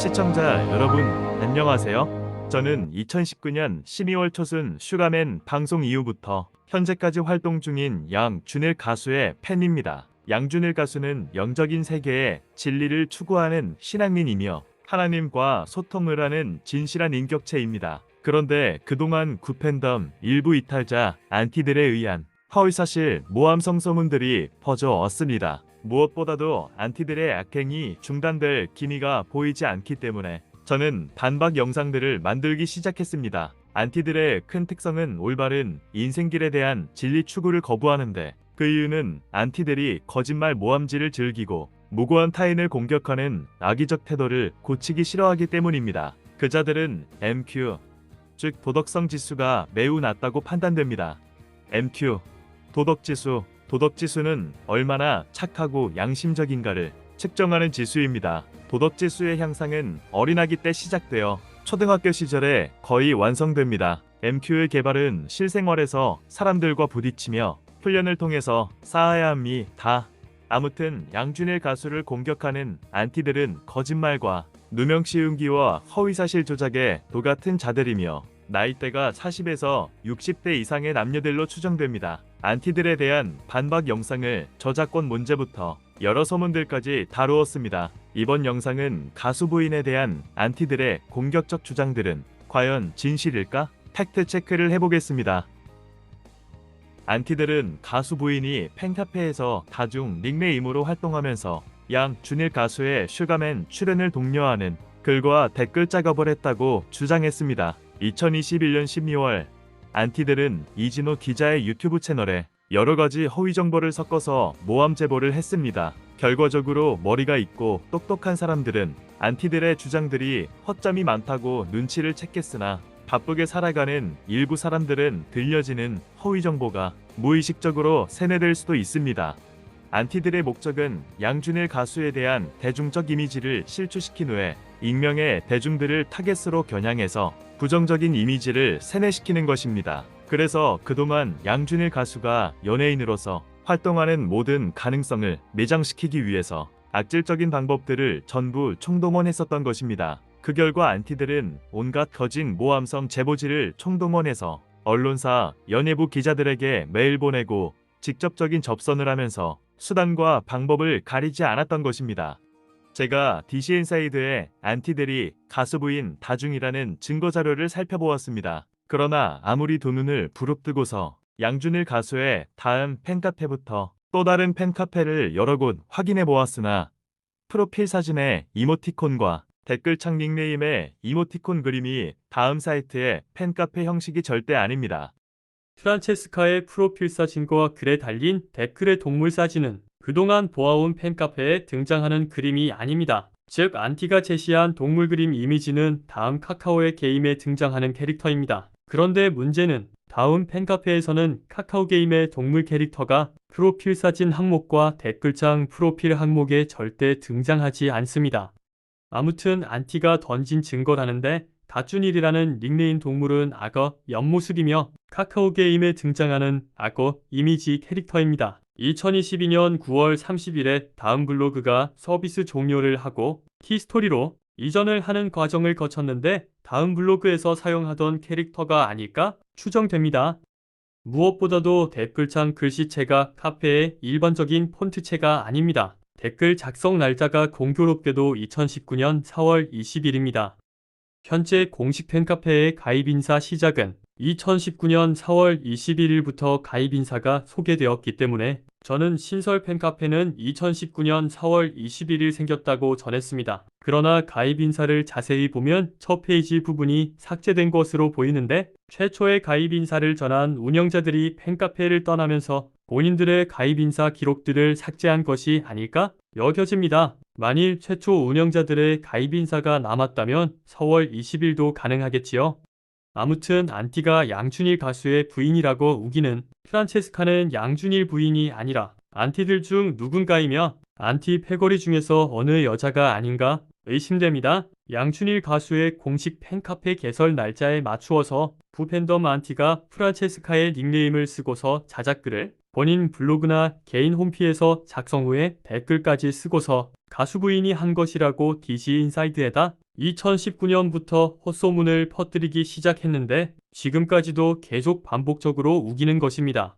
시청자 여러분, 안녕하세요. 저는 2019년 12월 초순 슈가맨 방송 이후부터 현재까지 활동 중인 양준일 가수의 팬입니다. 양준일 가수는 영적인 세계에 진리를 추구하는 신앙인이며 하나님과 소통을 하는 진실한 인격체입니다. 그런데 그동안 구팬덤 일부 이탈자 안티들에 의한 허위사실 모함 성 소문들이 퍼져 왔습니다. 무엇보다도 안티들의 악행이 중단될 기미가 보이지 않기 때문에 저는 반박 영상들을 만들기 시작했습니다. 안티들의 큰 특성은 올바른 인생길에 대한 진리 추구를 거부하는데 그 이유는 안티들이 거짓말 모함질을 즐기고 무고한 타인을 공격하는 악의적 태도를 고치기 싫어하기 때문입니다. 그 자들은 MQ, 즉 도덕성 지수가 매우 낮다고 판단됩니다. MQ, 도덕지수, 도덕지수는 얼마나 착하고 양심적인가를 측정하는 지수입니다. 도덕지수의 향상은 어린아기 때 시작되어 초등학교 시절에 거의 완성됩니다. MQ의 개발은 실생활에서 사람들과 부딪히며 훈련을 통해서 쌓아야 합니다. 아무튼 양준일 가수를 공격하는 안티들은 거짓말과 누명씌운기와 허위사실 조작에 도같은 자들이며 나이대가 40에서 60대 이상의 남녀들로 추정됩니다. 안티들에 대한 반박 영상을 저작권 문제부터 여러 소문들까지 다루었습니다. 이번 영상은 가수 부인에 대한 안티들의 공격적 주장들은 과연 진실일까? 팩트 체크를 해보겠습니다. 안티들은 가수 부인이 팬카페에서 다중 닉네임으로 활동하면서 양 준일 가수의 슈가맨 출연을 독려하는 글과 댓글 작업을 했다고 주장했습니다. 2021년 12월 안티들은 이진호 기자의 유튜브 채널에 여러 가지 허위 정보를 섞어서 모함 제보를 했습니다. 결과적으로 머리가 있고 똑똑한 사람들은 안티들의 주장들이 허점이 많다고 눈치를 챘겠으나 바쁘게 살아가는 일부 사람들은 들려지는 허위 정보가 무의식적으로 세뇌될 수도 있습니다. 안티들의 목적은 양준일 가수에 대한 대중적 이미지를 실추시킨 후에 익명의 대중들을 타겟으로 겨냥해서 부정적인 이미지를 세뇌시키는 것입니다. 그래서 그동안 양준일 가수가 연예인으로서 활동하는 모든 가능성을 매장시키기 위해서 악질적인 방법들을 전부 총동원했었던 것입니다. 그 결과 안티들은 온갖 거진 모함성 제보지를 총동원해서 언론사, 연예부 기자들에게 메일 보내고 직접적인 접선을 하면서 수단과 방법을 가리지 않았던 것입니다. 제가 DCN 사이드에 안티들이 가수 부인 다중이라는 증거 자료를 살펴보았습니다. 그러나 아무리 두 눈을 부릅뜨고서 양준일 가수의 다음 팬카페부터 또 다른 팬카페를 여러 곳 확인해 보았으나 프로필 사진에 이모티콘과 댓글창 닉네임에 이모티콘 그림이 다음 사이트의 팬카페 형식이 절대 아닙니다. 프란체스카의 프로필 사진과 글에 달린 댓글의 동물 사진은 그동안 보아온 팬카페에 등장하는 그림이 아닙니다. 즉 안티가 제시한 동물 그림 이미지는 다음 카카오의 게임에 등장하는 캐릭터입니다. 그런데 문제는 다음 팬카페에서는 카카오 게임의 동물 캐릭터가 프로필 사진 항목과 댓글창 프로필 항목에 절대 등장하지 않습니다. 아무튼 안티가 던진 증거라는데 다준일이라는 닉네임 동물은 악어 옆모습이며 카카오 게임에 등장하는 악어 이미지 캐릭터입니다. 2022년 9월 30일에 다음 블로그가 서비스 종료를 하고 키스토리로 이전을 하는 과정을 거쳤는데 다음 블로그에서 사용하던 캐릭터가 아닐까 추정됩니다. 무엇보다도 댓글창 글씨체가 카페의 일반적인 폰트체가 아닙니다. 댓글 작성 날짜가 공교롭게도 2019년 4월 20일입니다. 현재 공식 팬카페의 가입 인사 시작은 2019년 4월 21일부터 가입 인사가 소개되었기 때문에 저는 신설 팬카페는 2019년 4월 21일 생겼다고 전했습니다. 그러나 가입 인사를 자세히 보면 첫 페이지 부분이 삭제된 것으로 보이는데 최초의 가입 인사를 전한 운영자들이 팬카페를 떠나면서 본인들의 가입 인사 기록들을 삭제한 것이 아닐까 여겨집니다. 만일 최초 운영자들의 가입 인사가 남았다면 4월 20일도 가능하겠지요. 아무튼 안티가 양준일 가수의 부인이라고 우기는 프란체스카는 양준일 부인이 아니라 안티들 중 누군가이며 안티 패거리 중에서 어느 여자가 아닌가 의심됩니다. 양준일 가수의 공식 팬카페 개설 날짜에 맞추어서 부팬덤 안티가 프란체스카의 닉네임을 쓰고서 자작글을 본인 블로그나 개인 홈피에서 작성 후에 댓글까지 쓰고서 가수 부인이 한 것이라고 DC 인사이드에다 2019년부터 헛소문을 퍼뜨리기 시작했는데 지금까지도 계속 반복적으로 우기는 것입니다.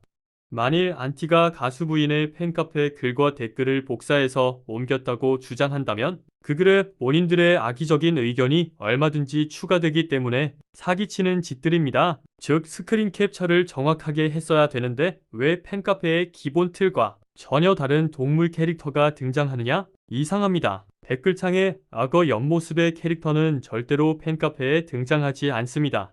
만일 안티가 가수 부인의 팬카페 글과 댓글을 복사해서 옮겼다고 주장한다면 그 글에 본인들의 악의적인 의견이 얼마든지 추가되기 때문에 사기치는 짓들입니다. 즉 스크린 캡처를 정확하게 했어야 되는데 왜 팬카페의 기본 틀과 전혀 다른 동물 캐릭터가 등장하느냐? 이상합니다. 댓글창에 악어 옆모습의 캐릭터는 절대로 팬카페에 등장하지 않습니다.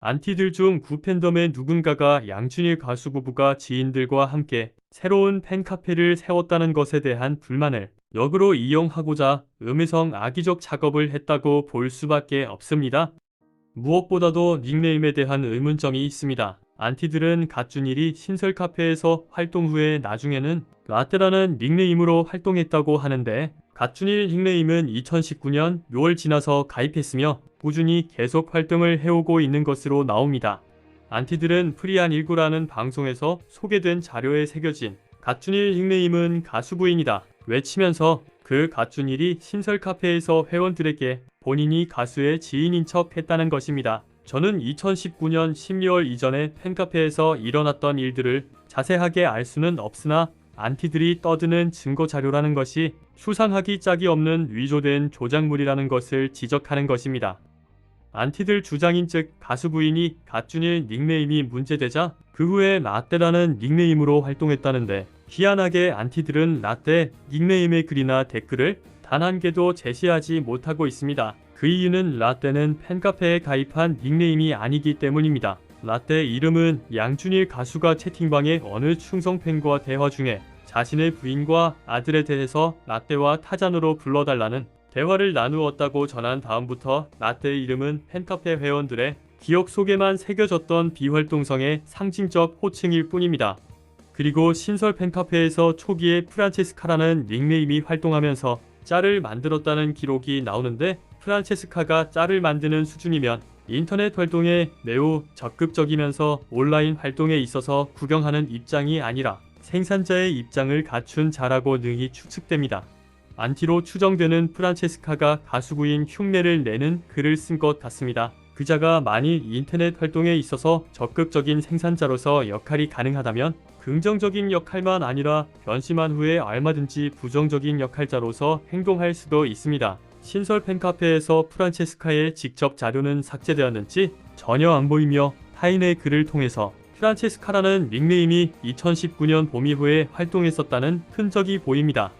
안티들 중 구팬덤의 누군가가 양준일 가수 부부가 지인들과 함께 새로운 팬카페를 세웠다는 것에 대한 불만을 역으로 이용하고자 음해성 악의적 작업을 했다고 볼 수밖에 없습니다. 무엇보다도 닉네임에 대한 의문점이 있습니다. 안티들은 갓준일이 신설 카페에서 활동 후에 나중에는 라떼라는 닉네임으로 활동했다고 하는데 갓준일 닉네임은 2019년 6월 지나서 가입했으며 꾸준히 계속 활동을 해오고 있는 것으로 나옵니다. 안티들은 프리한 19라는 방송에서 소개된 자료에 새겨진 갓준일 닉네임은 가수 부인이다 외치면서 그 갓준일이 신설 카페에서 회원들에게 본인이 가수의 지인인 척 했다는 것입니다. 저는 2019년 12월 이전에 팬카페에서 일어났던 일들을 자세하게 알 수는 없으나 안티들이 떠드는 증거 자료라는 것이 수상하기 짝이 없는 위조된 조작물이라는 것을 지적하는 것입니다. 안티들 주장인 즉 가수 부인이 갓준일 닉네임이 문제되자 그 후에 라떼라는 닉네임으로 활동했다는데 희한하게 안티들은 라떼 닉네임의 글이나 댓글을 단 한 개도 제시하지 못하고 있습니다. 그 이유는 라떼는 팬카페에 가입한 닉네임이 아니기 때문입니다. 라떼 이름은 양준일 가수가 채팅방의 어느 충성 팬과 대화 중에 자신의 부인과 아들에 대해서 라떼와 타잔으로 불러달라는 대화를 나누었다고 전한 다음부터 라떼의 이름은 팬카페 회원들의 기억 속에만 새겨졌던 비활동성의 상징적 호칭일 뿐입니다. 그리고 신설 팬카페에서 초기에 프란체스카라는 닉네임이 활동하면서 짤을 만들었다는 기록이 나오는데 프란체스카가 짤을 만드는 수준이면 인터넷 활동에 매우 적극적이면서 온라인 활동에 있어서 구경하는 입장이 아니라 생산자의 입장을 갖춘 자라고 능히 추측됩니다. 안티로 추정되는 프란체스카가 가수부인 흉내를 내는 글을 쓴 것 같습니다. 그자가 만일 인터넷 활동에 있어서 적극적인 생산자로서 역할이 가능하다면 긍정적인 역할만 아니라 변심한 후에 얼마든지 부정적인 역할자로서 행동할 수도 있습니다. 신설 팬카페에서 프란체스카의 직접 자료는 삭제되었는지 전혀 안 보이며 타인의 글을 통해서 프란체스카라는 닉네임이 2019년 봄 이후에 활동했었다는 흔적이 보입니다.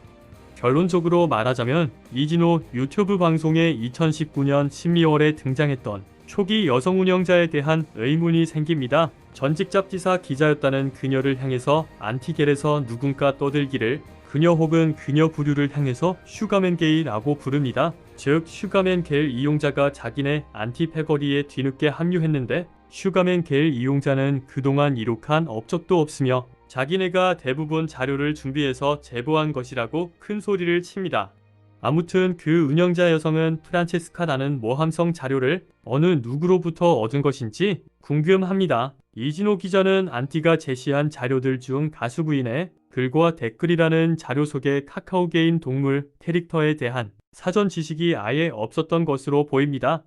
결론적으로 말하자면 이진호 유튜브 방송에 2019년 12월에 등장했던 초기 여성 운영자에 대한 의문이 생깁니다. 전직 잡지사 기자였다는 그녀를 향해서 안티겔에서 누군가 떠들기를 그녀 혹은 그녀 부류를 향해서 슈가맨 게이라고 부릅니다. 즉 슈가맨 겔 이용자가 자기네 안티 패거리에 뒤늦게 합류했는데 슈가맨 겔 이용자는 그동안 이룩한 업적도 없으며 자기네가 대부분 자료를 준비해서 제보한 것이라고 큰 소리를 칩니다. 아무튼 그 운영자 여성은 프란체스카라는 모함성 자료를 어느 누구로부터 얻은 것인지 궁금합니다. 이진호 기자는 안티가 제시한 자료들 중 가수 부인의 글과 댓글이라는 자료 속에 카카오 게임 동물 캐릭터에 대한 사전 지식이 아예 없었던 것으로 보입니다.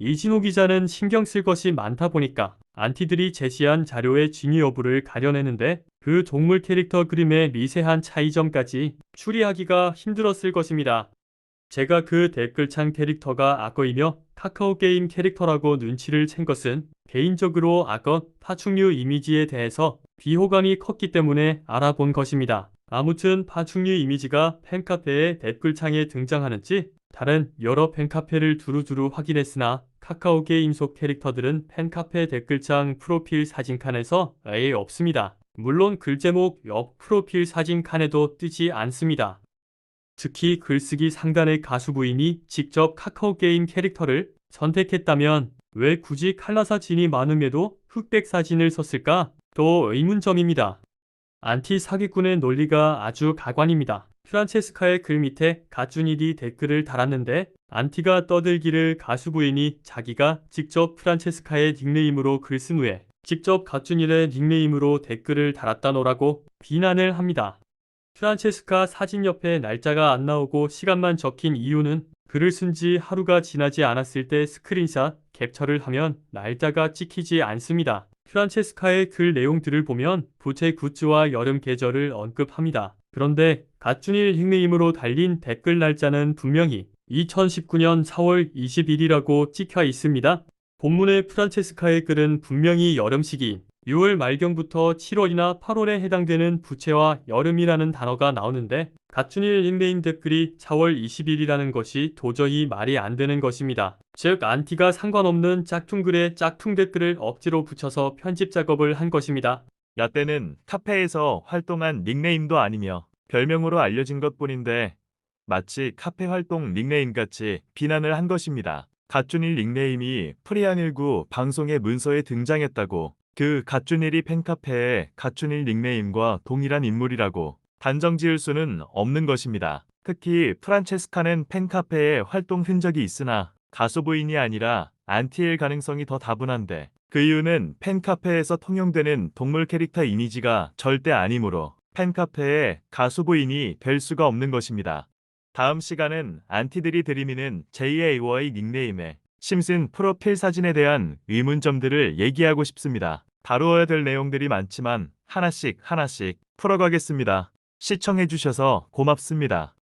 이진호 기자는 신경 쓸 것이 많다 보니까 안티들이 제시한 자료의 진위 여부를 가려내는데 그 동물 캐릭터 그림의 미세한 차이점까지 추리하기가 힘들었을 것입니다. 제가 그 댓글창 캐릭터가 악어이며 카카오 게임 캐릭터라고 눈치를 챈 것은 개인적으로 악어 파충류 이미지에 대해서 비호감이 컸기 때문에 알아본 것입니다. 아무튼 파충류 이미지가 팬카페의 댓글창에 등장하는지 다른 여러 팬카페를 두루두루 확인했으나 카카오 게임 속 캐릭터들은 팬카페 댓글창 프로필 사진 칸에서 아예 없습니다. 물론 글 제목 옆 프로필 사진 칸에도 뜨지 않습니다. 특히 글쓰기 상단의 가수 부인이 직접 카카오 게임 캐릭터를 선택했다면 왜 굳이 칼라 사 진이 많음에도 흑백 사진을 썼을까? 또 의문점입니다. 안티 사기꾼의 논리가 아주 가관입니다. 프란체스카의 글 밑에 가준일이 댓글을 달았는데 안티가 떠들기를 가수 부인이 자기가 직접 프란체스카의 닉네임으로 글 쓴 후에 직접 가준일의 닉네임으로 댓글을 달았다노라고 비난을 합니다. 프란체스카 사진 옆에 날짜가 안 나오고 시간만 적힌 이유는 글을 쓴 지 하루가 지나지 않았을 때 스크린샷, 캡처를 하면 날짜가 찍히지 않습니다. 프란체스카의 글 내용들을 보면 부채 굿즈와 여름 계절을 언급합니다. 그런데 갓준일 닉네임으로 달린 댓글 날짜는 분명히 2019년 4월 20일이라고 찍혀 있습니다. 본문의 프란체스카의 글은 분명히 여름 시기 6월 말경부터 7월이나 8월에 해당되는 부채와 여름이라는 단어가 나오는데 갓준일 닉네임 댓글이 4월 20일이라는 것이 도저히 말이 안 되는 것입니다. 즉 안티가 상관없는 짝퉁글에 짝퉁 댓글을 억지로 붙여서 편집 작업을 한 것입니다. 야떼는 카페에서 활동한 닉네임도 아니며 별명으로 알려진 것 뿐인데 마치 카페 활동 닉네임 같이 비난을 한 것입니다. 갓준일 닉네임이 프리안19 방송의 문서에 등장했다고 그 갓준일이 팬카페에 갓준일 닉네임과 동일한 인물이라고 단정 지을 수는 없는 것입니다. 특히 프란체스카는 팬카페에 활동 흔적이 있으나 가수 부인이 아니라 안티일 가능성이 더 다분한데 그 이유는 팬카페에서 통용되는 동물 캐릭터 이미지가 절대 아니므로 팬카페에 가수 부인이 될 수가 없는 것입니다. 다음 시간은 안티들이 들이미는 JA와의 닉네임에 심슨 프로필 사진에 대한 의문점들을 얘기하고 싶습니다. 다루어야 될 내용들이 많지만 하나씩 하나씩 풀어가겠습니다. 시청해주셔서 고맙습니다.